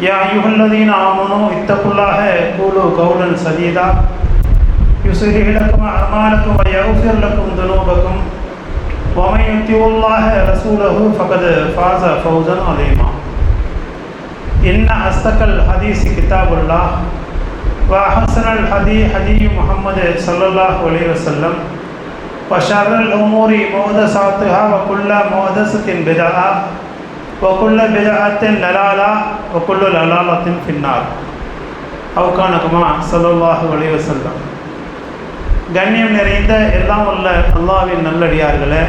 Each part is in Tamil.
يا أيها الذين آمنوا اتقوا الله قولوا قولا سديدا يصلح لكم أعمالكم ويغفر لكم ذنوبكم ومن يطع الله رسوله فقد فاز فوزا عظيما إن أصدق الحديث كتاب الله وأحسن الحديث حديث محمد صلى الله عليه وسلم وشر الأمور محدثاتها وكل محدثة بدعة وكل بدعة ضلالة وكل ضلالة في النار أو كان كما صلى الله عليه وسلم கண்ணியம் நிறைந்த எல்லாம் உள்ள அல்லாவின் நல்லடியார்களே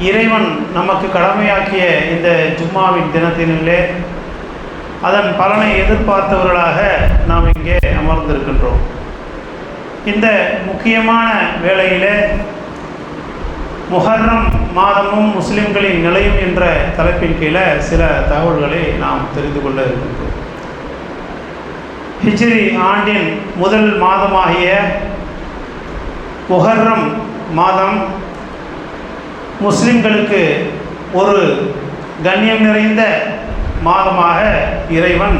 இறைவன் நமக்கு கடமையாக்கிய இந்த ஜும்மாவின் தினத்தினிலே அதன் பலனை எதிர்பார்த்தவர்களாக நாம் இங்கே அமர்ந்திருக்கின்றோம் இந்த முக்கியமான வேளையிலே முஹர்ரம் மாதமும் முஸ்லிம்களின் நிலையும் என்ற தலைப்பின் கீழே சில தகவல்களை நாம் தெரிந்து கொள்ள இருக்கின்றோம். ஹிஜ்ரி ஆண்டின் முதல் மாதமாகிய முஹர்ரம் மாதம் முஸ்லிம்களுக்கு ஒரு கண்ணியம் நிறைந்த மாதமாக இறைவன்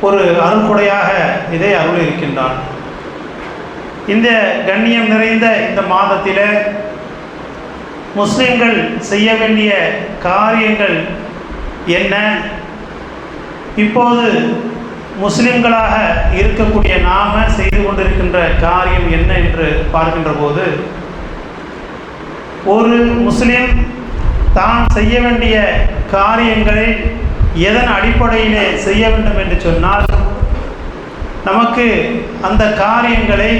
ஒரு அருள்கொடையாக இதை அருள் இருக்கின்றான் இந்த கண்ணியம் நிறைந்த இந்த மாதத்தில் முஸ்லிம்கள் செய்ய வேண்டிய காரியங்கள் என்ன? இப்போது முஸ்லிம்களாக இருக்கக்கூடிய நாம செய்து கொண்டிருக்கின்ற காரியம் என்ன என்று பார்க்கின்ற போது ஒரு முஸ்லிம் தான் செய்ய வேண்டிய காரியங்களை எதன் அடிப்படையிலே செய்ய வேண்டும் என்று சொன்னால் நமக்கு அந்த காரியங்களை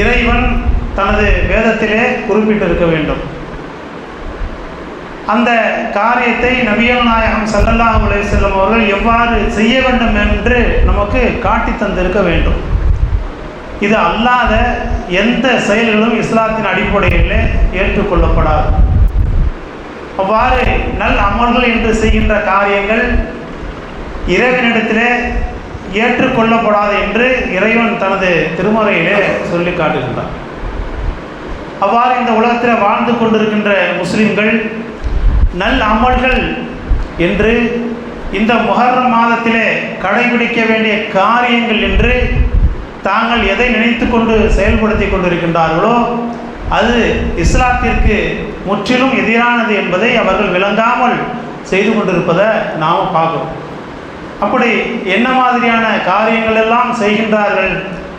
இறைவன் தனது வேதத்திலே குறிப்பிட்டிருக்க வேண்டும். அந்த காரியத்தை நபியல் நாயகம் சல்லல்லாஹ் செல்லும் அவர்கள் எவ்வாறு செய்ய வேண்டும் என்று நமக்கு காட்டி தந்திருக்க வேண்டும். இது அல்லாத எந்த செயல்களும் இஸ்லாத்தின் அடிப்படையில் ஏற்றுக்கொள்ளப்படாது. அவ்வாறு நல் அமல்கள் என்று செய்கின்ற காரியங்கள் இறைவனிடத்திலே ஏற்றுக்கொள்ளப்படாது என்று இறைவன் தனது திருமறையிலே சொல்லி காட்டுகின்றான். அவ்வாறு இந்த உலகத்தில் வாழ்ந்து கொண்டிருக்கின்ற முஸ்லிம்கள் நல் அமல்கள் என்று இந்த முகர்ற மாதத்திலே கடைபிடிக்க வேண்டிய காரியங்கள் என்று தாங்கள் எதை நினைத்து கொண்டு செயல்படுத்தி கொண்டிருக்கின்றார்களோ அது இஸ்லாத்திற்கு முற்றிலும் எதிரானது என்பதை அவர்கள் விளங்காமல் செய்து கொண்டிருப்பதை நாம் பார்க்கிறோம். அப்படி என்ன மாதிரியான காரியங்கள் எல்லாம் செய்கின்றார்கள்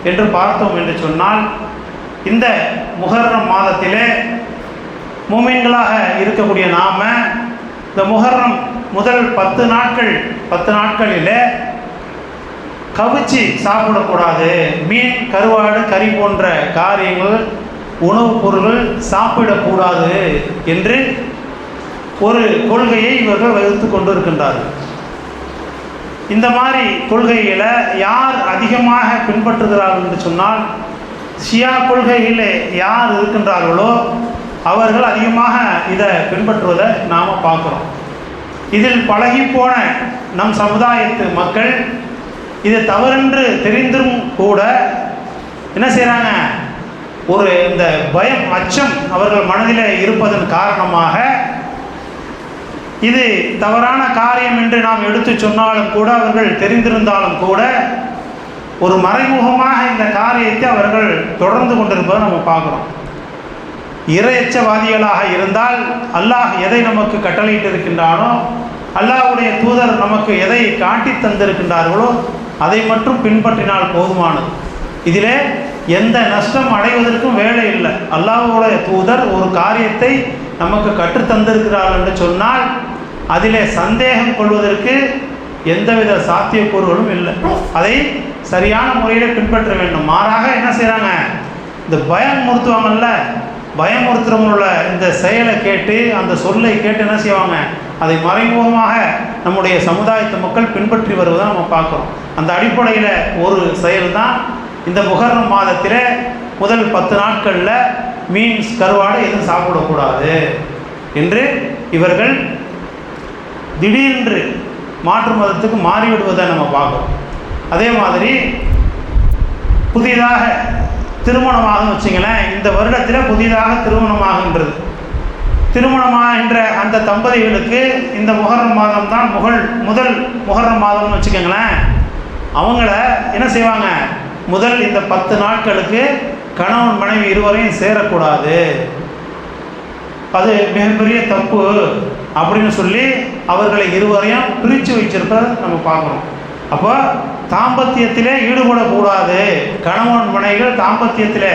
என்று பார்த்தோம் என்று சொன்னால் இந்த முஹர்ரம் மாதத்திலே மூமின்களாக இருக்கக்கூடிய நாம் இந்த முகர்றம் முதல் பத்து நாட்கள் பத்து நாட்களில் கவிச்சு சாப்பிடக்கூடாது. மீன் கருவாடு கறி போன்ற காரியங்கள் உணவுப் பொருள்கள் சாப்பிடக்கூடாது என்று ஒரு கொள்கையை இவர்கள் வகுத்து கொண்டு இருக்கின்றார்கள் இந்த மாதிரி கொள்கைகளை யார் அதிகமாக பின்பற்றுகிறார்கள் என்று சொன்னால் ஷியா கொள்கையிலே யார் இருக்கின்றார்களோ அவர்கள் அதிகமாக இதை பின்பற்றுவதை நாம் பார்க்குறோம். இதில் பழகிப்போன நம் சமுதாயத்து மக்கள் இது தவறென்று தெரிந்தும் கூட என்ன செய்கிறாங்க ஒரு இந்த பயம் அச்சம் அவர்கள் மனதில் இருப்பதன் காரணமாக இது தவறான காரியம் என்று நாம் எடுத்து சொன்னாலும் கூட அவர்கள் தெரிந்திருந்தாலும் கூட ஒரு மறைமுகமாக இந்த காரியத்தை அவர்கள் தொடர்ந்து கொண்டிருப்பதை நம்ம பார்க்குறோம். இரையச்சவாதிகளாக இருந்தால் அல்லாஹ் எதை நமக்கு கட்டளையிட்டு இருக்கின்றானோ அல்லாஹ்வுடைய தூதர் நமக்கு எதை காட்டி தந்திருக்கின்றார்களோ அதை மட்டும் பின்பற்றினால் போதுமானது. இதிலே எந்த நஷ்டம் அடைவதற்கும் வேலை இல்லை. அல்லாஹுடைய தூதர் ஒரு காரியத்தை நமக்கு கற்றுத்தந்திருக்கிறார் என்று சொன்னால் அதிலே சந்தேகம் கொள்வதற்கு எந்தவித சாத்தியக்கூறுகளும் இல்லை. அதை சரியான முறையில் பின்பற்ற வேண்டும். மாறாக என்ன செய்கிறாங்க இந்த பயம் பயமுறுத்துவாங்கல்ல பயமுறுத்துறவங்களோட இந்த செயலை கேட்டு அந்த சொல்லை கேட்டு என்ன செய்வாங்க? அதை மறைமுகமாக நம்முடைய சமுதாயத்து மக்கள் பின்பற்றி வருவதை நம்ம பார்க்குறோம். அந்த அடிப்படையில் ஒரு செயல் தான் இந்த முகர்ணம் மாதத்தில் முதல் பத்து நாட்களில் மீன் கருவாடு எதுவும் சாப்பிடக்கூடாது என்று இவர்கள் திடீரென்று மாற்று மதத்துக்கு மாறிவிடுவதை நம்ம பார்க்குறோம். அதே மாதிரி புதிதாக திருமணமாகும் வச்சிங்களேன் இந்த வருடத்தில் புதிதாக திருமணமாகின்றது. திருமணமாகின்ற அந்த தம்பதிகளுக்கு இந்த முகரம் மாதம் தான் முகல் முதல் முகரம் மாதம்னு வச்சுக்கோங்களேன். அவங்கள என்ன செய்வாங்க? முதல் இந்த பத்து நாட்களுக்கு கணவன் மனைவி இருவரையும் சேரக்கூடாது. அது மிகப்பெரிய தப்பு அப்படின்னு சொல்லி அவர்களை இருவரையும் பிரித்து வச்சிருப்பதை நம்ம பார்க்குறோம் அப்போ தாம்பத்தியத்திலே ஈடுபடக்கூடாது. கணவன் மனைகள் தாம்பத்தியத்திலே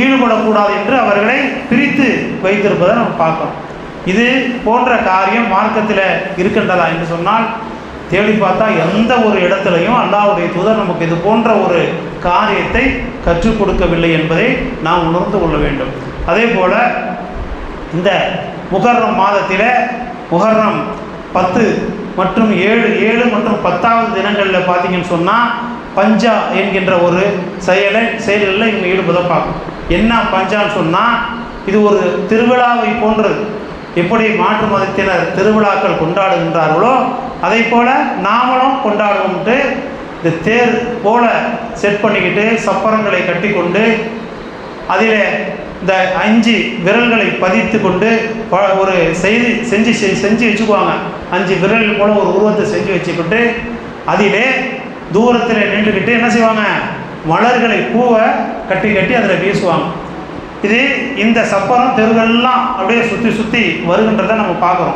ஈடுபடக்கூடாது என்று அவர்களை பிரித்து வைத்திருப்பதை நம்ம பார்க்கணும். இது போன்ற காரியம் மார்க்கத்தில் இருக்கின்றதா என்று சொன்னால் தேடி பார்த்தா எந்த ஒரு இடத்துலையும் அல்லாவுடைய தூதர் நமக்கு இது போன்ற ஒரு காரியத்தை கற்றுக் கொடுக்கவில்லை என்பதை நாம் உணர்ந்து கொள்ள வேண்டும். அதே போல் இந்த முகர்ணம் மாதத்தில் முகர்ணம் பத்து மற்றும் ஏழு ஏழு மற்றும் பத்தாவது தினங்களில் பார்த்தீங்கன்னு சொன்னால் பஞ்சா என்கின்ற ஒரு செயலை செயல்களில் இவங்க ஈடுபட பார்க்கும் என்ன பஞ்சான்னு சொன்னால் இது ஒரு திருவிழாவை போன்றது. எப்படி மாற்று மதத்தினர் திருவிழாக்கள் கொண்டாடுகின்றார்களோ அதை போல் நாமளும் கொண்டாடுவோம்ட்டு இந்த தேர் போல செட் பண்ணிக்கிட்டு சப்பரங்களை கட்டி கொண்டு அதில் இந்த அஞ்சு விரல்களை பதித்து கொண்டு ப- ஒரு செய்தி செஞ்சு செ- செஞ்சு வச்சுக்குவாங்க. அஞ்சு விரல் போல ஒரு உருவத்தை செஞ்சு வச்சுக்கிட்டு அதிலே தூரத்தில் நின்றுக்கிட்டு என்ன செய்வாங்க? மலர்களை பூவை கட்டி கட்டி அதில் வீசுவாங்க. இது இந்த சப்பரம் தெருகள்லாம் அப்படியே சுற்றி சுற்றி வருகின்றதை நம்ம பார்க்குறோம்.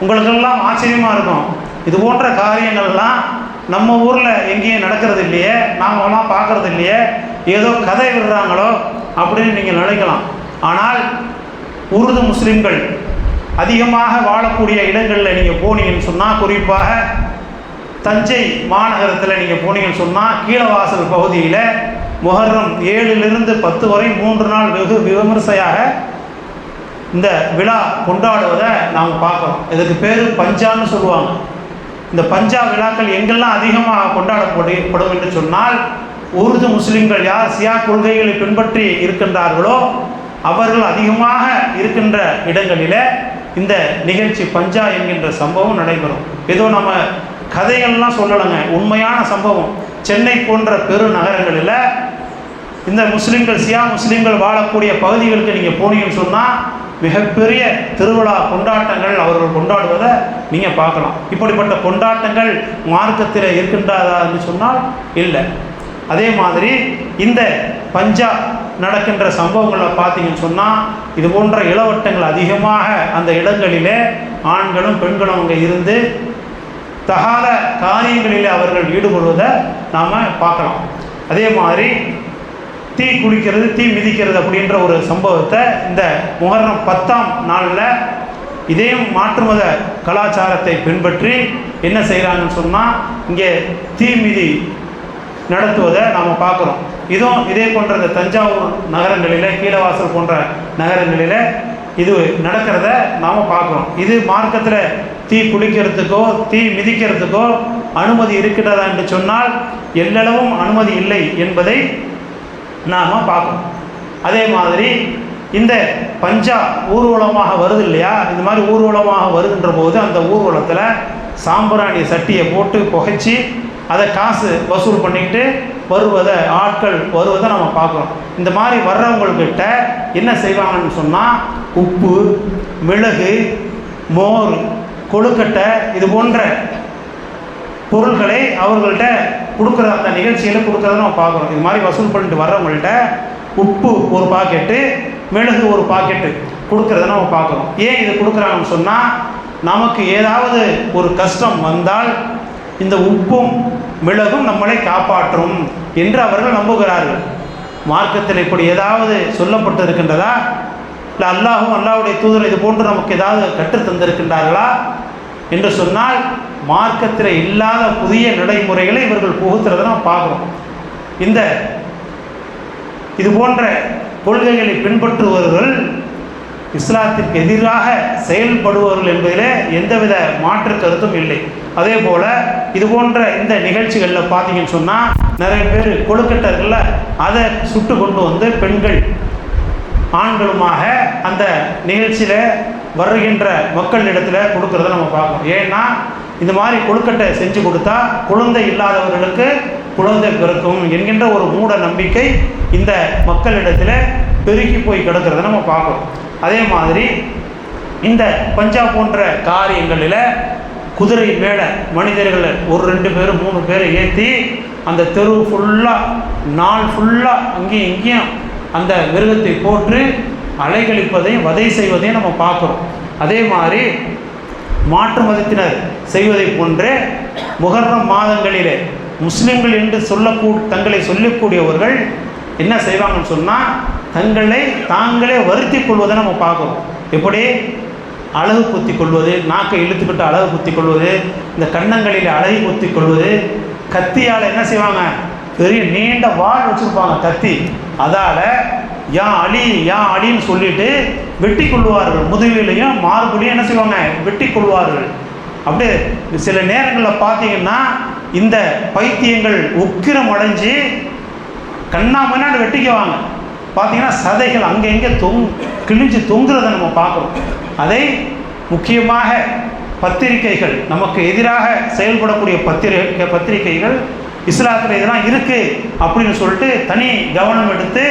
உங்களுக்கெல்லாம் ஆச்சரியமாக இருக்கும். இது போன்ற காரியங்கள்லாம் நம்ம ஊரில் எங்கேயும் நடக்கிறது இல்லையே நாமெல்லாம் பார்க்கறது இல்லையே ஏதோ கதை விடுறாங்களோ அப்படின்னு நீங்கள் நினைக்கலாம். ஆனால் உருது முஸ்லீம்கள் அதிகமாக வாழக்கூடிய இடங்களில் நீங்கள் போனீங்கன்னு சொன்னால் குறிப்பாக தஞ்சை மாநகரத்தில் நீங்கள் போனீங்கன்னு சொன்னால் கீழவாசல் பகுதியில் முகர்றம் ஏழிலிருந்து பத்து வரை மூன்று நாள் வெகு விமர்சையாக இந்த விழா கொண்டாடுவதை நாம் பார்க்குறோம். இதுக்கு பேர் பஞ்சான்னு சொல்லுவாங்க. இந்த பஞ்சா விழாக்கள் எங்கெல்லாம் அதிகமாக கொண்டாடப்படும் என்று சொன்னால் உருது முஸ்லிம்கள் யார் சியா கொள்கைகளை பின்பற்றி இருக்கின்றார்களோ அவர்கள் அதிகமாக இருக்கின்ற இடங்களில் இந்த நிகழ்ச்சி பஞ்சா என்கின்ற சம்பவம் நடைபெறும். ஏதோ நம்ம கதைகள்லாம் சொல்லலைங்க உண்மையான சம்பவம். சென்னை போன்ற பெரு நகரங்களில் இந்த முஸ்லீம்கள் சியா முஸ்லீம்கள் வாழக்கூடிய பகுதிகளுக்கு நீங்கள் போனீங்கன்னு சொன்னால் மிகப்பெரிய திருவிழா கொண்டாட்டங்கள் அவர்கள் கொண்டாடுவதை நீங்கள் பார்க்கலாம். இப்படிப்பட்ட கொண்டாட்டங்கள் மார்க்கத்தில் இருக்கின்றதான்னு சொன்னால் இல்லை. அதே மாதிரி இந்த பஞ்சா நடக்கின்ற சம்பவங்களை பார்த்தீங்கன்னு சொன்னால் இது போன்ற இளவட்டங்கள் அதிகமாக அந்த இடங்களிலே ஆண்களும் பெண்களும் அங்கே இருந்து தகாத காரியங்களிலே அவர்கள் ஈடுபடுவதை நாம் பார்க்கலாம். அதே மாதிரி தீ குளிக்கிறது தீ மிதிக்கிறது அப்படின்ற ஒரு சம்பவத்தை இந்த முகர்ணம் பத்தாம் நாளில் இதையும் மாற்று மத கலாச்சாரத்தை பின்பற்றி என்ன செய்கிறாங்கன்னு சொன்னால் இங்கே தீ மிதி நடத்துவதை நாம் பார்க்குறோம். இதுவும் இதே போன்ற இந்த தஞ்சாவூர் நகரங்களில் கீழவாசல் போன்ற நகரங்களில் இது நடக்கிறத நாம் பார்க்குறோம். இது மார்க்கத்தில் தீ குளிக்கிறதுக்கோ தீ மிதிக்கிறதுக்கோ அனுமதி இருக்கிறதா என்று சொன்னால் எல்லளவும் அனுமதி இல்லை என்பதை நாம் பார்ப்போம் அதே மாதிரி இந்த பஞ்சா ஊர்வலமாக வருது இல்லையா? இந்த மாதிரி ஊர்வலமாக வருகின்ற போது அந்த ஊர்வலத்தில் சாம்பிராணி சட்டியை போட்டு புகைச்சி அதை காசு வசூல் பண்ணிக்கிட்டு வருவதை ஆட்கள் வருவதை நம்ம பார்க்குறோம் இந்த மாதிரி வர்றவங்கக்கிட்ட என்ன செய்வாங்கன்னு சொன்னால் உப்பு மிளகு மோர் கொழுக்கட்டை இது போன்ற பொருள்களை அவர்கள்ட்ட கொடுக்குற அந்த நிகழ்ச்சியில் கொடுக்குறத நம்ம பார்க்குறோம் இது மாதிரி வசூல் பண்ணிட்டு வர்றவங்கள்ட்ட உப்பு ஒரு பாக்கெட்டு மிளகு ஒரு பாக்கெட்டு கொடுக்குறத நம்ம பார்க்குறோம் ஏன் இது கொடுக்குறாங்கன்னு சொன்னால் நமக்கு ஏதாவது ஒரு கஷ்டம் வந்தால் இந்த உப்பும் மிளகும் நம்மளை காப்பாற்றும் என்று அவர்கள் நம்புகிறார்கள். மார்க்கத்தில் இப்படி ஏதாவது சொல்லப்பட்டு இருக்கின்றதா இல்லை அல்லாஹும் அல்லாவுடைய தூதர் இது போன்று நமக்கு ஏதாவது கற்று தந்திருக்கின்றார்களா என்று சொன்னால் மார்க்கத்தில் இல்லாத புதிய நடைமுறைகளை இவர்கள் புகுத்துறத நாம் பார்க்குறோம். இந்த இது போன்ற கொள்கைகளை பின்பற்றுபவர்கள் இஸ்லாத்திற்கு எதிராக செயல்படுபவர்கள் என்பதிலே எந்தவித மாற்று கருத்தும் இல்லை. அதே போல் இது போன்ற இந்த நிகழ்ச்சிகளில் பார்த்தீங்கன்னு சொன்னால் நிறைய பேர் கொழுக்கட்டை அதை சுட்டு கொண்டு வந்து பெண்கள் ஆண்களுமாக அந்த நிகழ்ச்சியில் வருகின்ற மக்கள் இடத்துல கொடுக்கறத நம்ம பார்க்கணும் ஏன்னா இந்த மாதிரி கொழுக்கட்டை செஞ்சு கொடுத்தா குழந்தை இல்லாதவர்களுக்கு குழந்தை பிறக்கும் என்கின்ற ஒரு மூட நம்பிக்கை இந்த மக்களிடத்தில் பெருகி போய் கிடக்கிறத நம்ம பார்க்கணும். அதே மாதிரி இந்த பஞ்சாப் போன்ற காரியங்களில் குதிரை மேலே மனிதர்களை ஒரு ரெண்டு பேர் மூணு பேரை ஏற்றி அந்த தெரு ஃபுல்லாக நாள் ஃபுல்லாக அங்கேயும் இங்கேயும் அந்த மிருகத்தை போட்டு அலைகழிப்பதையும் வதை செய்வதையும் நம்ம பார்க்குறோம். அதே மாதிரி மாற்று மதத்தினர் செய்வதை போன்றே முகர்ணம் மாதங்களிலே முஸ்லிம்கள் என்று சொல்லக்கூ தங்களை சொல்லக்கூடியவர்கள் என்ன செய்வாங்கன்னு சொன்னால் தங்களை தாங்களே வருத்தி கொள்வதை நம்ம பார்க்குறோம். எப்படி? அழகு குத்தி கொள்வது நாக்கை இழுத்துக்கிட்டு அழகு குத்தி கொள்வது இந்த கன்னங்களில் அழகு குத்தி கொள்வது கத்தியால் என்ன செய்வாங்க? பெரிய நீண்ட வாழ் வச்சுருப்பாங்க கத்தி. அதால் யா அலி யா அலின்னு சொல்லிட்டு வெட்டி கொள்வார்கள் முதுகிலையும் மார்புலையும் என்ன செய்வாங்க? வெட்டி கொள்வார்கள் அப்படியே சில நேரங்களில் பார்த்தீங்கன்னா இந்த பைத்தியங்கள் உக்கிரம் அடைஞ்சு கண்ணாமண்ணாண்டு வெட்டிக்குவாங்க. பார்த்தீங்கன்னா சதைகள் அங்கே இங்கே தொங் கிழிஞ்சு தொங்குறதை நம்ம பார்க்குறோம். அதை முக்கியமாக பத்திரிகைகள் நமக்கு எதிராக செயல்படக்கூடிய பத்திரிகை பத்திரிகைகள் இஸ்லாத்தில் இதெல்லாம் இருக்குது அப்படின்னு சொல்லிட்டு தனி கவனம் எடுத்து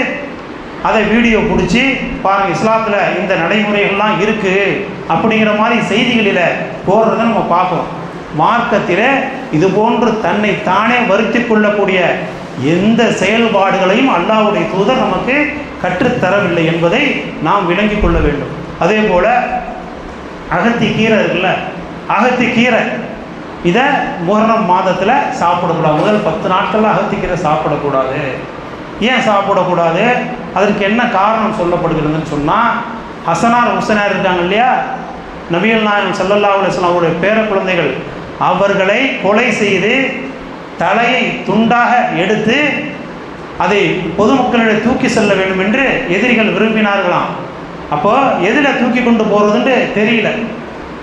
அதை வீடியோ பிடிச்சி பாருங்கள் இஸ்லாத்தில் இந்த நடைமுறைகள்லாம் இருக்குது அப்படிங்கிற மாதிரி செய்திகளில் போடுறதை நம்ம பார்க்குறோம் மார்க்கத்தில் இது போன்று தன்னை தானே வருத்தி கொள்ளக்கூடிய எந்த செயல்பாடுகளையும் அல்லாவுடைய தூதர் நமக்கு கற்றுத்தரவில்லை என்பதை நாம் விளங்கி கொள்ள வேண்டும். அதே போல் அகத்தி கீரை இருக்குல்ல அகத்தி கீரை. இதை முகரம் மாதத்தில் சாப்பிடக்கூடாது. முதல் பத்து நாட்களில் அகத்தி கீரை சாப்பிடக்கூடாது. ஏன் சாப்பிடக்கூடாது? அதற்கு என்ன காரணம் சொல்லப்படுகிறதுன்னு சொன்னால் ஹசனார் ஹுசனார் இருக்காங்க இல்லையா? நபிகள் நாயகம் ஸல்லல்லாஹு அலைஹி அவருடைய பேர குழந்தைகள். அவர்களை கொலை செய்து தலையை துண்டாக எடுத்து அதை பொதுமக்களிடையே தூக்கி செல்ல வேண்டும் என்று எதிரிகள் விரும்பினார்களாம். அப்போ எதில் தூக்கி கொண்டு போகிறதுன்ட்டு தெரியல.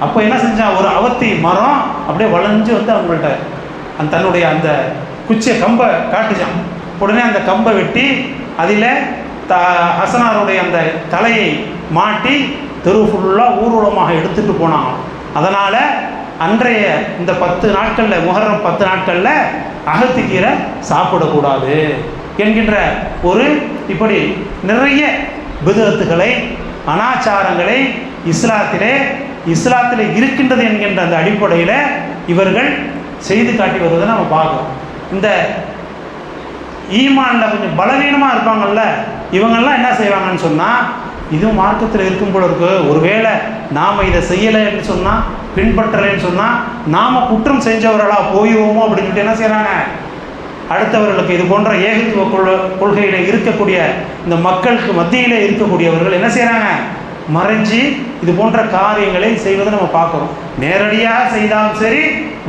அப்போ என்ன செஞ்சான்? ஒரு அவத்தி மரம் அப்படியே வளைஞ்சு வந்து அவங்கள்ட்ட அந்த தன்னுடைய அந்த குச்சியை கம்பை காட்டுச்சான். உடனே அந்த கம்பை வெட்டி அதில் த ஹசனாருடைய அந்த தலையை மாட்டி தெரு ஃபுல்லாக ஊர்வலமாக எடுத்துகிட்டு போனாங்க அதனால் அன்றைய இந்த பத்து நாட்களில் முகரம் பத்து நாட்களில் அகத்துக்கீரை சாப்பிடக்கூடாது என்கின்ற ஒரு இப்படி நிறைய விதத்துகளை அனாச்சாரங்களை இஸ்லாத்திலே இஸ்லாத்திலே இருக்கின்றது என்கின்ற அந்த அடிப்படையில் இவர்கள் செய்து காட்டி வருவதை நம்ம பார்க்குறோம். இந்த ஈமான்ல கொஞ்சம் பலவீனமாக இருப்பாங்கல்ல இவங்கெல்லாம் என்ன செய்வாங்கன்னு சொன்னால் இதுவும் மார்க்கத்தில் இருக்கும் போல இருக்கு. ஒருவேளை நாம் இதை செய்யலைன்னு சொன்னால் பின்பற்றலைன்னு சொன்னால் நாம் குற்றம் செஞ்சவர்களாக போயிடுவோமோ அப்படின்னு என்ன செய்கிறாங்க அடுத்தவர்களுக்கு இது போன்ற ஏகத்துவ கொள்கையில் இருக்கக்கூடிய இந்த மக்களுக்கு மத்தியில் இருக்கக்கூடியவர்கள் என்ன செய்கிறாங்க மறைஞ்சு இது போன்ற காரியங்களை செய்வதை நம்ம பார்க்குறோம். நேரடியாக செய்தாலும் சரி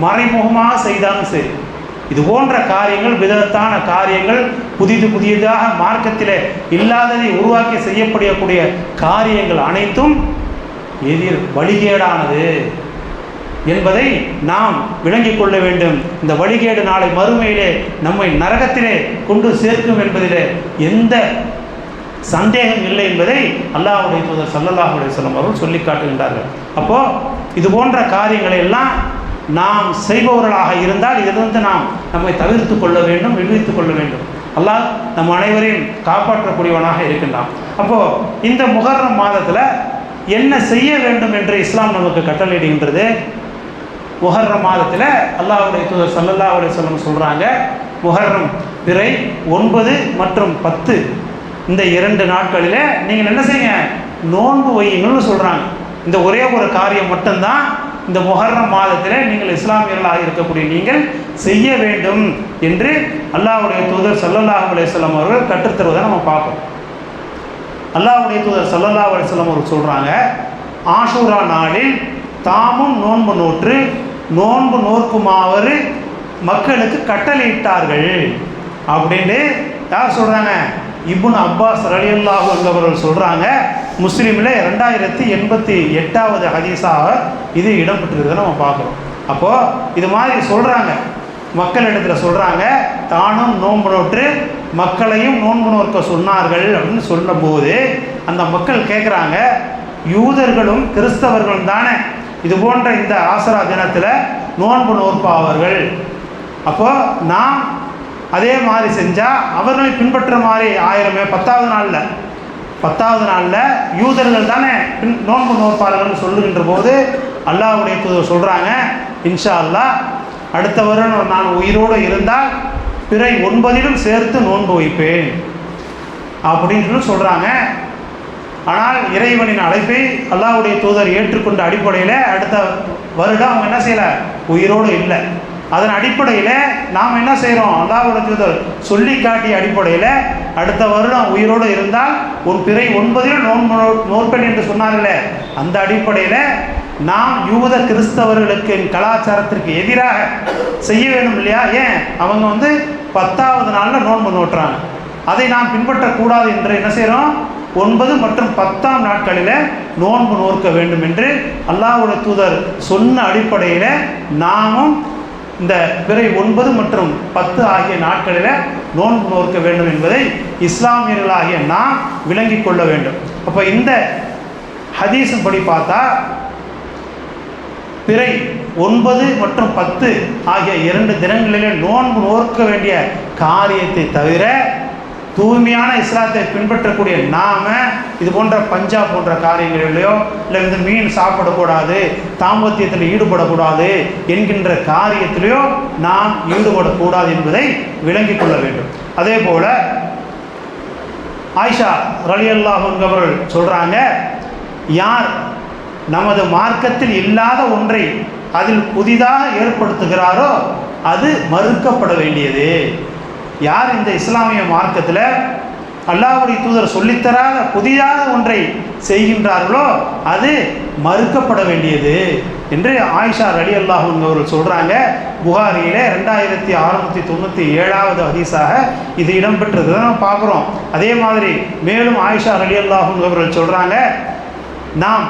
மறைமுகமாக செய்தாலும் சரி. இது போன்ற காரியங்கள் விதத்தான காரியங்கள் புதிது புதியதாக மார்க்கத்தில் இல்லாததை உருவாக்கி செய்யப்படக்கூடிய காரியங்கள் அனைத்தும் எதிர் வழிகேடானது என்பதை நாம் விளங்கிக் கொள்ள வேண்டும். இந்த வழிகேடு நாளை மறுமையிலே நம்மை நரகத்திலே கொண்டு சேர்க்கும் என்பதிலே எந்த சந்தேகம் இல்லை என்பதை அல்லாஹ்வுடைய தூதர் சல்லல்லாஹுடைய அலைஹி அவர்கள் சொல்லி காட்டுகின்றார்கள். அப்போது இது போன்ற காரியங்களை எல்லாம் நாம் செய்பவர்களாக இருந்தால் இதிலிருந்து நாம் நம்மை தவிர்த்து கொள்ள வேண்டும் விடுவித்து கொள்ள வேண்டும். அல்லாஹ் நம் அனைவரையும் காப்பாற்றக்கூடியவனாக இருக்கின்றான். அப்போது இந்த முகர்ணம் மாதத்தில் என்ன செய்ய வேண்டும் என்று இஸ்லாம் நமக்கு கட்டளையிடுகின்றது? முகர்ற மாதத்தில் அல்லாஹுடைய தூதர் சல்லல்லா அலி சொல்லம் சொல்கிறாங்க முஹர்ரம் பிறை ஒன்பது மற்றும் பத்து. இந்த இரண்டு நாட்களில் நீங்கள் என்ன செய்யுங்க? நோன்பு வையுங்கள்னு சொல்கிறாங்க இந்த ஒரே ஒரு காரியம் மட்டும்தான் இந்த முஹர்ரம் மாதத்தில் நீங்கள் இஸ்லாமியர்களாக இருக்கக்கூடிய நீங்கள் செய்ய வேண்டும் என்று அல்லாவுடைய தூதர் சல்லல்லாஹ் அலையம் அவர்கள் கற்றுத்தருவதை நம்ம பார்ப்போம். அல்லாஹ்வுடைய தூதர் ஸல்லல்லாஹு அலைஹி அவர்கள் சொல்கிறாங்க ஆஷூரா நாளில் தாமும் நோன்பு நோற்று நோன்பு நோக்குமாறு மக்களுக்கு கட்டளையிட்டார்கள் அப்படின்னு யார் சொல்கிறாங்க இபுன் அப்பாஸ் ரலியல்லாஹு என்பவர்கள் சொல்கிறாங்க முஸ்லீமில் ரெண்டாயிரத்தி எண்பத்தி எட்டாவது ஹதீஸாக இது இடம்பெற்றிருக்கிறத நம்ம பார்க்குறோம். அப்போது இது மாதிரி சொல்கிறாங்க மக்களிடத்தில் சொல்கிறாங்க தானும் நோன்பு நோற்று மக்களையும் நோன்பு நோக்க சொன்னார்கள் அப்படின்னு சொல்லும்போது அந்த மக்கள் கேட்குறாங்க யூதர்களும் கிறிஸ்தவர்களும் தானே இது போன்ற இந்த ஆசரா தினத்தில் நோன்பு நோற்பாவர்கள். அப்போது நாம் அதே மாதிரி செஞ்சால் அவர்களை பின்பற்ற மாதிரி ஆயிரமே. பத்தாவது நாளில். பத்தாவது நாளில் யூதர்கள் தானே பின் நோன்பு நோற்பார்கள்னு சொல்லுகின்ற போது அல்லாஹ்வுடைய தூதர் சொல்கிறாங்க இன்ஷா அல்லாஹ் அடுத்த வருடம் நான் உயிரோடு இருந்தால் பிறை ஒன்பதிலும் சேர்த்து நோன்பு வைப்பேன். அப்படின்னு சொல்லி சொல்கிறாங்க ஆனால் இறைவனின் அழைப்பை அல்லாவுடைய தூதர் ஏற்றுக்கொண்ட அடிப்படையில் அடுத்த வருடம் அவங்க என்ன செய்யலை? உயிரோடு இல்லை. அதன் அடிப்படையில் நாம் என்ன செய்கிறோம் அல்லாஹ்வுடைய தூதர் சொல்லி காட்டிய அடிப்படையில் அடுத்த வருடம் உயிரோடு இருந்தால் ஒரு பிறை ஒன்பதில் நோன்பு நோ- என்று சொன்னார்களே. அந்த அடிப்படையில் நாம் யூத கிறிஸ்தவர்களுக்கு கலாச்சாரத்திற்கு எதிராக செய்ய வேண்டும் இல்லையா? ஏன்? அவங்க வந்து பத்தாவது நாளில் நோன்பு நோட்டுறாங்க அதை நாம் பின்பற்றக்கூடாது என்று என்ன செய்கிறோம் ஒன்பது மற்றும் பத்தாம் நாட்களில் நோன்பு நோக்க வேண்டும் என்று அல்லாஹ்வுடைய தூதர் சொன்ன அடிப்படையில் நாமும் இந்த பிறை ஒன்பது மற்றும் பத்து ஆகிய நாட்களில் நோன்பு நோக்க வேண்டும் என்பதை இஸ்லாமியர்களாகிய நாம் விளங்கி கொள்ள வேண்டும். அப்போ இந்த ஹதீஸின் படி பார்த்தா பிறை ஒன்பது மற்றும் பத்து ஆகிய இரண்டு தினங்களிலே நோன்பு நோக்க வேண்டிய காரியத்தை தவிர தூய்மையான இஸ்லாத்தை பின்பற்றக்கூடிய நாம இது போன்ற பஞ்சா போன்ற காரியங்களிலையோ இல்லை வந்து மீன் சாப்பிடக்கூடாது தாம்பத்தியத்தில் ஈடுபடக்கூடாது என்கின்ற காரியத்திலையோ நாம் ஈடுபடக்கூடாது என்பதை விளங்கிக் கொள்ள வேண்டும். அதே போல ஆயிஷா ரலியல்லாஹு அவர்கள் சொல்கிறாங்க யார் நமது மார்க்கத்தில் இல்லாத ஒன்றை அதில் புதிதாக ஏற்படுத்துகிறாரோ அது மறுக்கப்பட வேண்டியது. யார் இந்த இஸ்லாமிய மார்க்கத்தில் அல்லாவுடைய தூதர் சொல்லித்தராத புதிதாக ஒன்றை செய்கின்றார்களோ அது மறுக்கப்பட வேண்டியது என்று ஆயிஷா அலி அல்லாஹ் அவர்கள் சொல்கிறாங்க புகாரியிலே ரெண்டாயிரத்தி அறுநூற்றி தொண்ணூற்றி ஏழாவது ஹதீஸாக இது இடம்பெற்றது. தான் பார்க்குறோம். அதே மாதிரி மேலும் ஆயிஷா ரலி அல்லாஹ் அவர்கள் சொல்கிறாங்க நாம்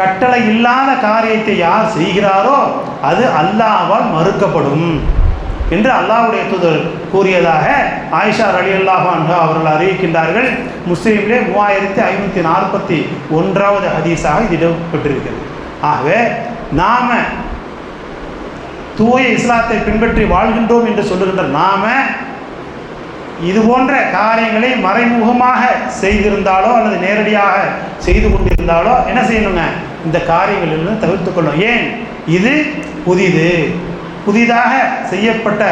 கட்டளை இல்லாத காரியத்தை யார் செய்கிறாரோ அது அல்லாவால் மறுக்கப்படும். என்று அல்லாஹ்வுடைய தூதர் கூறியதாக ஆயிஷா அலி அல்லாஹ் அவர்கள் அறிவிக்கின்றார்கள். முஸ்லீம்களே மூவாயிரத்தி ஐநூற்றி நாற்பத்தி ஒன்றாவது ஹதீஸாக இது இடம்பெற்றிருக்கிறது. ஆகவே நாம் தூய இஸ்லாத்தை பின்பற்றி வாழ்கின்றோம் என்று சொல்லுகின்ற நாம இது போன்ற காரியங்களை மறைமுகமாக செய்திருந்தாலோ அல்லது நேரடியாக செய்து கொண்டிருந்தாலோ என்ன செய்யணுங்க? இந்த காரியங்களிலிருந்து தவிர்த்து கொள்ளும் ஏன்? இது புதிது. புதிதாக செய்யப்பட்ட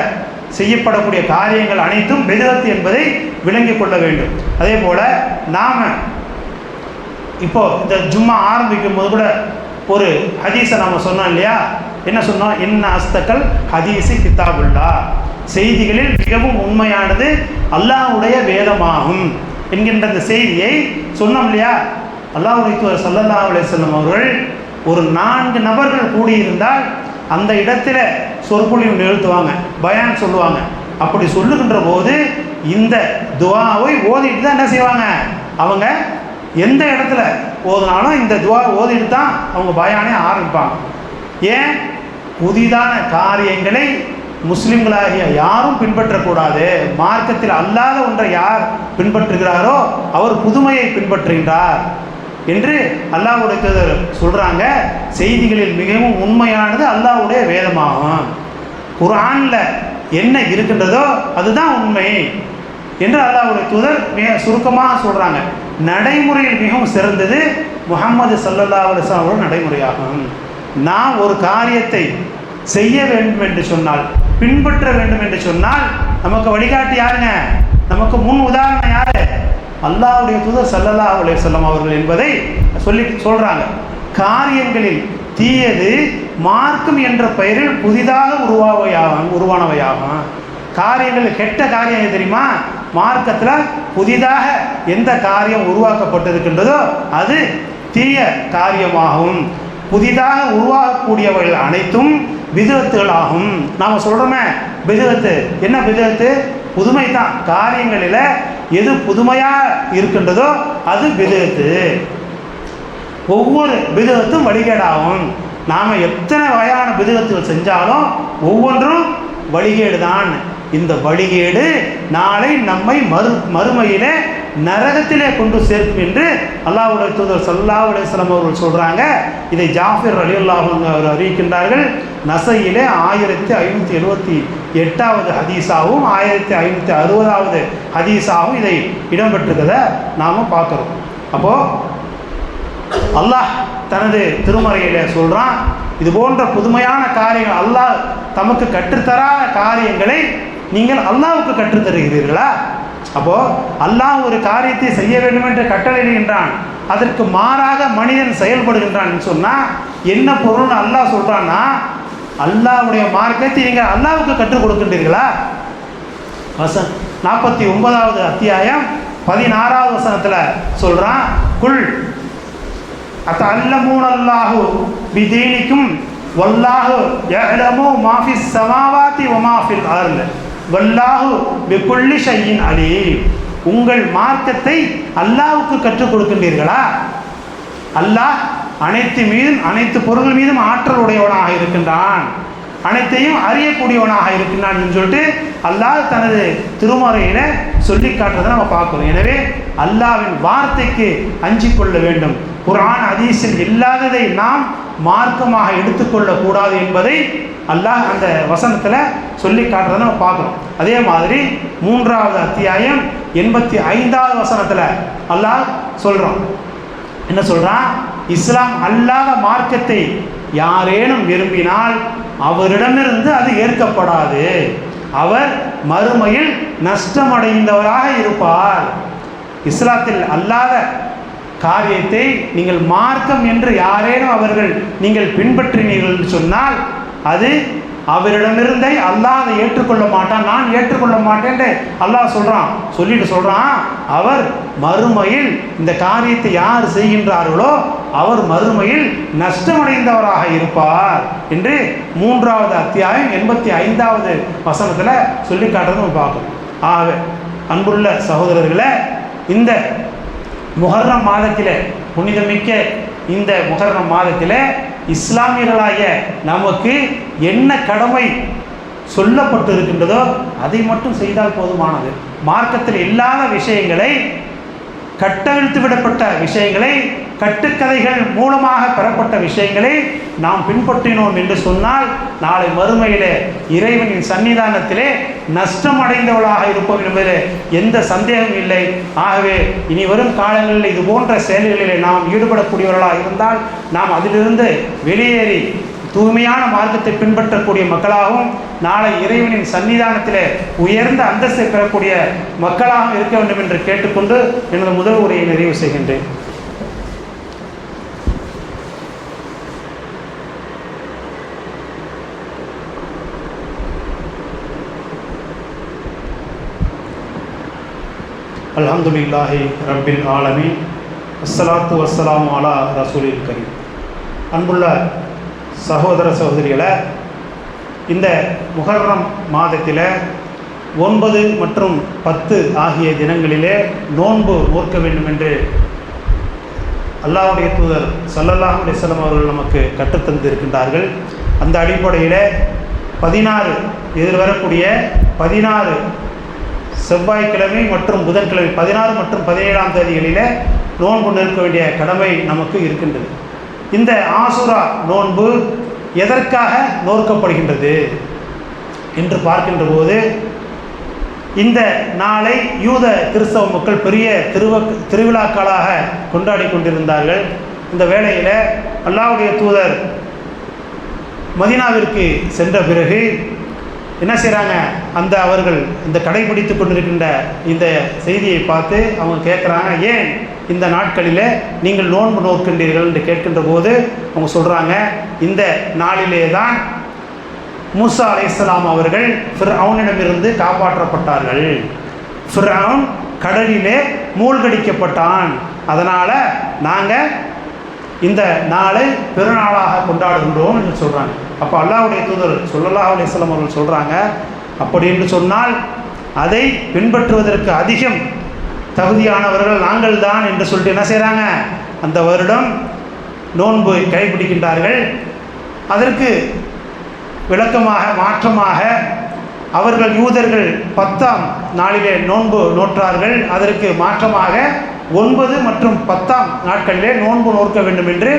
செய்யப்படக்கூடிய காரியங்கள் அனைத்தும் பெதுவத்து என்பதை விளங்கிக் கொள்ள வேண்டும். அதே போல் நாம் இப்போ இந்த ஜும்மா ஆரம்பிக்கும் போது கூட ஒரு ஹதீஸை நம்ம சொன்னோம் இல்லையா? என்ன சொன்னோம்? என்ன அஸ்தக்கல் ஹதீசி கித்தாபுல்லா செய்திகளில் மிகவும் உண்மையானது அல்லாஹ்வுடைய வேதமாகும் என்கின்ற இந்த செய்தியை சொன்னோம் இல்லையா? அல்லாஹ்வுடைய தூதர் ஸல்லல்லாஹு அவர்கள் ஒரு நான்கு நபர்கள் கூடியிருந்தால் அந்த இடத்துல சொற்பொழிவு நிகழ்த்துவாங்க பயான் சொல்லுவாங்க. அப்படி சொல்லுகின்ற போது இந்த துவாவை ஓதிட்டு தான் என்ன செய்வாங்க? அவங்க எந்த இடத்துல ஓதுனாலும் இந்த துவா ஓதிட்டு தான் அவங்க பயானே ஆரம்பிப்பாங்க. ஏன்? புதிதான காரியங்களை முஸ்லிம்களாகிய யாரும் பின்பற்றக்கூடாது. மார்க்கத்தில் அல்லாத ஒன்றை யார் பின்பற்றுகிறாரோ அவர் புதுமையை பின்பற்றுகின்றார். என்று அல்லாஹ்வுடைய தூதர் சொல்கிறாங்க செய்திகளில் மிகவும் உண்மையானது அல்லாஹ்வுடைய வேதமாகும். குரானில் என்ன இருக்கின்றதோ அதுதான் உண்மை என்று அல்லாஹ்வுடைய தூதர் மிக சுருக்கமாக சொல்கிறாங்க நடைமுறையில் மிகவும் சிறந்தது முகமது சல்லல்லா அலுவலாம் அவர்கள் நடைமுறையாகும். நான் ஒரு காரியத்தை செய்ய வேண்டும் என்று சொன்னால் பின்பற்ற வேண்டும் என்று சொன்னால் நமக்கு வழிகாட்டி யாருங்க? நமக்கு முன் உதாரணம் யாரு? அல்லாவுடைய தூதர் சல்லல்லா அலே செல்லம் அவர்கள் என்பதை சொல்லி சொல்கிறாங்க காரியங்களில் தீயது மார்க்கம் என்ற பெயரில் புதிதாக உருவாவையாகும் உருவானவையாகும். காரியங்கள் கெட்ட காரியம் எது தெரியுமா? மார்க்கத்தில் புதிதாக எந்த காரியம் உருவாக்கப்பட்டிருக்கின்றதோ அது தீய காரியமாகும். புதிதாக உருவாகக்கூடியவைகள் அனைத்தும் விதத்துகளாகும் நாம் சொல்கிறோமே விதத்து என்ன விதத்து புதுமை தான் காரியங்களில் எது புதுமையாக இருக்கின்றதோ அது விதத்து. ஒவ்வொரு விதத்தும் வழிகேடாகும். நாம் எத்தனை வகையான விதத்துகள் செஞ்சாலும் ஒவ்வொன்றும் வழிகேடு தான் இந்த வழிகேடு நாளை நம்மை மறு மறுமையிலே நரகத்திலே கொண்டு சேர்க்கும் என்று அல்லாஹ்வுடைய தூதர் சல்லா அலைஹி அவர்கள் சொல்கிறாங்க இதை ஜாஃபிர் அலி அவர் அறிவிக்கின்றார்கள். நசையிலே ஆயிரத்தி ஐநூற்றி எழுபத்தி எட்டாவது ஹதீஸாகவும் ஆயிரத்தி ஐநூற்றி அறுபதாவது ஹதீஸாகவும் இதை இடம்பெற்றிருக்கிறத நாம் பார்க்குறோம். அப்போது அல்லாஹ் தனது திருமறையில் சொல்கிறான் இது போன்ற புதுமையான காரியங்கள் அல்லாஹ் தமக்கு கற்றுத்தராத காரியங்களை நீங்கள் அல்லாவுக்கு கற்றுத்தருகிறீர்களா? அப்போது அல்லாஹ் ஒரு காரியத்தை செய்ய வேண்டும் என்று கட்டளையிடுகின்றான் அதற்கு மாறாக மனிதன் செயல்படுகின்றான் சொன்னால் என்ன பொருள்னு அல்லாஹ் சொல்கிறான்னா அல்லாஹ்வுடைய மார்க்கத்தை நீங்கள் அல்லாவுக்கு கற்றுக் கொடுக்கின்றீர்களா? வசன் நாற்பத்தி ஒன்பதாவது அத்தியாயம் பதினாறாவது வசனத்தில் சொல்றான் குல் அத்தல்லமூன் அல்லாஹு பிதீனிக்கும் வல்லாஹு யஅலமு மாஃபி சமாவாத்தி ஒமாஃபில் ஆறுல வல்லாஹு பிக்குள்ளி ஷையின் அலீம். உங்கள் மார்க்கத்தை அல்லாஹுக்கு கற்றுக் கொடுக்கின்றீர்களா? அல்லாஹ் அனைத்து மீதும் அனைத்து பொருள் மீதும் ஆற்றல் உடையவனாக இருக்கின்றான். அனைத்தையும் அறியக்கூடியவனாக இருக்கின்றான் என்று சொல்லிட்டு அல்லாஹ் தனது திருமறையில சொல்லி காட்டுறதை நம்ம பார்க்கிறோம் எனவே அல்லாஹ்வின் வார்த்தைக்கு அஞ்சிக்கொள்ள வேண்டும். குரான் அதீசில் இல்லாததை நாம் மார்க்கமாக எடுத்துக்கொள்ளக்கூடாது என்பதை அல்லாஹ் அந்த வசனத்தில் சொல்லி காட்டுறதை நம்ம பார்க்குறோம். அதே மாதிரி மூன்றாவது அத்தியாயம் எண்பத்தி ஐந்தாவது வசனத்தில் அல்லாஹ் சொல்கிறோம் என்ன சொல்கிறான் இஸ்லாம் அல்லாத மார்க்கத்தை யாரேனும் விரும்பினால் அவரிடமிருந்து அது ஏற்கப்படாது. அவர் மறுமையில் நஷ்டமடைந்தவராக இருப்பார். இஸ்லாத்தில் அல்லாத காரியத்தை நீங்கள் மார்க்கம் என்று யாரேனும் அவர்கள் நீங்கள் பின்பற்றினீர்கள் என்று சொன்னால் அது அவரிடமிருந்தே அல்லாஹ் அதை ஏற்றுக்கொள்ள மாட்டான். நான் ஏற்றுக்கொள்ள மாட்டேன் அல்லாஹ் சொல்கிறான் சொல்லிட்டு சொல்கிறான் அவர் மறுமையில் இந்த காரியத்தை யார் செய்கின்றார்களோ அவர் மறுமையில் நஷ்டமடைந்தவராக இருப்பார் என்று மூன்றாவது அத்தியாயம் எண்பத்தி ஐந்தாவது வசனத்தில் சொல்லி காட்டுறது நம்ம பார்க்கணும் அன்புள்ள சகோதரர்களை இந்த முஹர்ரம் மாதத்தில் புனிதமிக்க இந்த முஹர்ரம் மாதத்தில் இஸ்லாமியர்களாகிய நமக்கு என்ன கடமை சொல்லப்பட்டு இருக்கின்றதோ அதை மட்டும் செய்தால் போதுமானது. மார்க்கத்தில் இல்லாத விஷயங்களை கட்டவிழ்த்து விடப்பட்ட விஷயங்களை கட்டுக்கதைகள் மூலமாக பெறப்பட்ட விஷயங்களை நாம் பின்பற்றினோம் என்று சொன்னால் நாளை மறுமையிலே இறைவனின் சன்னிதானத்திலே நஷ்டம் அடைந்தவளாக இருப்போம் என்பதில் எந்த சந்தேகமும் இல்லை. ஆகவே இனி வரும் காலங்களில் இது போன்ற செயல்களிலே நாம் ஈடுபடக்கூடியவர்களாக இருந்தால் நாம் அதிலிருந்து வெளியேறி தூய்மையான மார்க்கத்தை பின்பற்றக்கூடிய மக்களாகவும் நாளை இறைவனின் சன்னிதானத்தில் உயர்ந்த அந்தஸ்தை பெறக்கூடிய மக்களாகவும் இருக்க வேண்டும் என்று கேட்டுக்கொண்டு எனது முதல் உரையை நிறைவு செய்கின்றேன். அல்ஹம்துலில்லாஹி ரப்பில் ஆலமீன். அஸ்ஸலாத்து வஸ்ஸலாமு அலா ரசூலில் கரீம். அன்புள்ள சகோதர சகோதரிகளை இந்த முகர்ரம் மாதத்தில் ஒன்பது மற்றும் பத்து ஆகிய தினங்களிலே நோன்பு ஓர்க்க வேண்டும் என்று அல்லாஹ்வுடைய தூதர் சல்லல்லாஹ் அலிஸ்லாம் அவர்கள் நமக்கு கற்றுத்தந்திருக்கின்றார்கள் அந்த அடிப்படையில் பதினாறு எதிர்வரக்கூடிய பதினாறு செவ்வாய்க்கிழமை மற்றும் புதன்கிழமை பதினாறு மற்றும் பதினேழாம் தேதிகளில் நோன்பு நிற்க வேண்டிய கடமை நமக்கு இருக்கின்றது. இந்த ஆசுரா நோன்பு எதற்காக நோக்கப்படுகின்றது என்று பார்க்கின்ற போது இந்த நாளை யூத கிறிஸ்தவ மக்கள் பெரிய திருவ திருவிழாக்களாக கொண்டாடி கொண்டிருந்தார்கள். இந்த வேளையில் அல்லாவுடைய தூதர் மதினாவிற்கு சென்ற பிறகு என்ன செய்கிறாங்க அந்த அவர்கள் இந்த கடைபிடித்து கொண்டிருக்கின்ற இந்த செய்தியை பார்த்து அவங்க கேட்குறாங்க ஏன் இந்த நாட்களிலே நீங்கள் நோன்பு நோக்கின்றீர்கள்? என்று கேட்கின்ற போது அவங்க சொல்கிறாங்க இந்த நாளிலே தான் மூசா அலைஹிஸ்ஸலாம் அவர்கள் ஃபிர்அவுனிடமிருந்து காப்பாற்றப்பட்டார்கள். ஃபிர்அவுன் கடலிலே மூழ்கடிக்கப்பட்டான். அதனால் நாங்கள் இந்த நாளை பெருநாளாக கொண்டாடுகின்றோம் என்று சொல்கிறாங்க அப்போ அல்லாஹ்வுடைய தூதர் ஸல்லல்லாஹு அலைஹி அவர்கள் சொல்கிறாங்க அப்படி என்று சொன்னால் அதை பின்பற்றுவதற்கு அதிகம் தகுதியானவர்கள் நாங்கள் தான் என்று சொல்லிட்டு என்ன செய்கிறாங்க அந்த வருடம் நோன்பு கைப்பிடிக்கின்றார்கள். அதற்கு விளக்கமாக மாற்றமாக அவர்கள் யூதர்கள் பத்தாம் நாளிலே நோன்பு நோற்றார்கள். அதற்கு மாற்றமாக ஒன்பது மற்றும் பத்தாம் நாட்களிலே நோன்பு நோற்க வேண்டும் என்று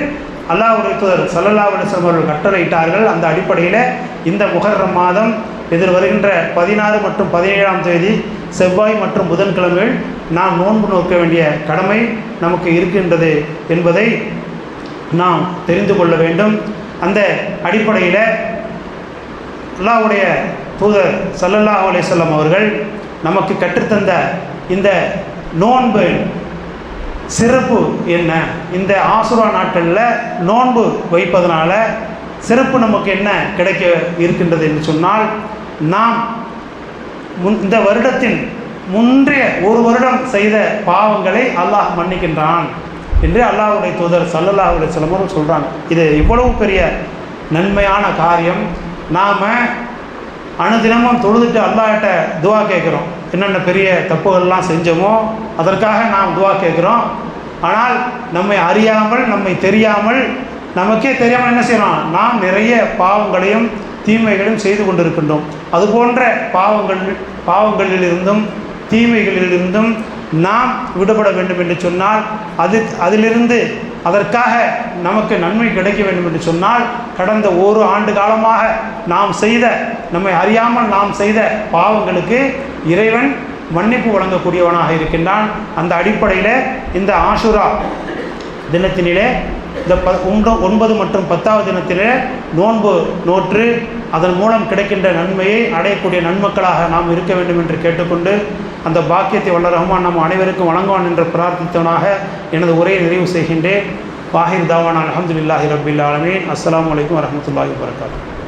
அல்லாஹ்வுடைய தூதர் சல்லல்லா அலிஸ்லாம் அவர்கள் கட்டளையிட்டார்கள். அந்த அடிப்படையில் இந்த முகர்ரம் மாதம் எதிர் வருகின்ற பதினாறு மற்றும் பதினேழாம் தேதி செவ்வாய் மற்றும் புதன்கிழமைகள் நாம் நோன்பு நோக்க வேண்டிய கடமை நமக்கு இருக்கின்றது என்பதை நாம் தெரிந்து கொள்ள வேண்டும். அந்த அடிப்படையில் அல்லாவுடைய தூதர் சல்லல்லா அலைஹிஸ்ஸலாம் அவர்கள் நமக்கு கற்றுத்தந்த இந்த நோன்பு சிறப்பு என்ன? இந்த ஆசுரா நாட்களில் நோன்பு வைப்பதனால சிறப்பு நமக்கு என்ன கிடைக்க இருக்கின்றது என்று சொன்னால் நாம் முன் இந்த வருடத்தின் முன்றைய ஒரு வருடம் செய்த பாவங்களை அல்லாஹ் மன்னிக்கின்றான் என்று அல்லாஹ்வுடைய தூதர் சல்லல்லாஹுடைய சிலமரும் சொல்கிறாங்க இது இவ்வளவு பெரிய நன்மையான காரியம். நாம் அனுதினமும் தொழுதுட்டு அல்லாட்ட துவா கேட்குறோம். என்னென்ன பெரிய தப்புகள்லாம் செஞ்சோமோ அதற்காக நாம் துவா கேட்குறோம். ஆனால் நம்மை அறியாமல் நம்மை தெரியாமல் நமக்கே தெரியாமல் என்ன செய்கிறோம் நாம் நிறைய பாவங்களையும் தீமைகளையும் செய்து கொண்டிருக்கின்றோம். அது போன்ற பாவங்கள் பாவங்களிலிருந்தும் தீமைகளிலிருந்தும் நாம் விடுபட வேண்டும் என்று சொன்னால் அது அதிலிருந்து அதற்காக நமக்கு நன்மை கிடைக்க வேண்டும் என்று சொன்னால் கடந்த ஒரு ஆண்டு காலமாக நாம் செய்த நம்மை அறியாமல் நாம் செய்த பாவங்களுக்கு இறைவன் மன்னிப்பு வழங்கக்கூடியவனாக இருக்கின்றான். அந்த அடிப்படையில் இந்த ஆஷுரா தினத்தினிலே இந்த ப ஒன்று ஒன்பது மற்றும் பத்தாவது தினத்திலே நோன்பு நோற்று அதன் மூலம் கிடைக்கின்ற நன்மையை அடையக்கூடிய நன்மக்களாக நாம் இருக்க வேண்டும் என்று கேட்டுக்கொண்டு அந்த பாக்கியத்தை வல்ல ரஹ்மான் நம் அனைவருக்கும் வழங்குவான் என்று பிரார்த்தித்தவனாக எனது உரையை நிறைவு செய்கின்றேன். வாஹிர் தாவான் அலமதுல்லாஹி ரபில் ஆலமீன். அஸ்லாம் அலைக்கும் வரமத்துல்லாஹி வரகாத்து